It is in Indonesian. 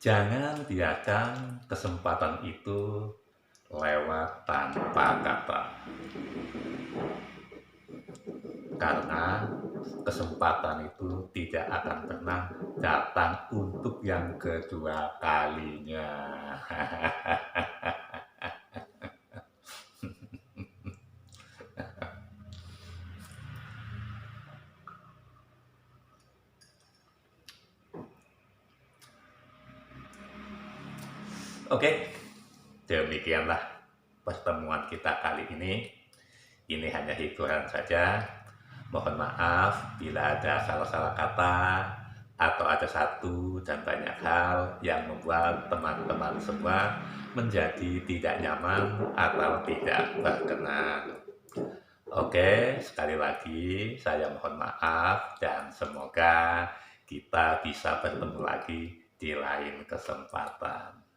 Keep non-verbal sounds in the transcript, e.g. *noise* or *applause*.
Jangan biarkan kesempatan itu lewat tanpa kata. Karena kesempatan itu tidak akan pernah datang untuk yang kedua kalinya. *laughs* Oke, demikianlah pertemuan kita kali ini. Ini hanya hiburan saja. Mohon maaf bila ada salah-salah kata atau ada satu dan banyak hal yang membuat teman-teman semua menjadi tidak nyaman atau tidak berkenan. Oke, sekali lagi saya mohon maaf dan semoga kita bisa bertemu lagi di lain kesempatan.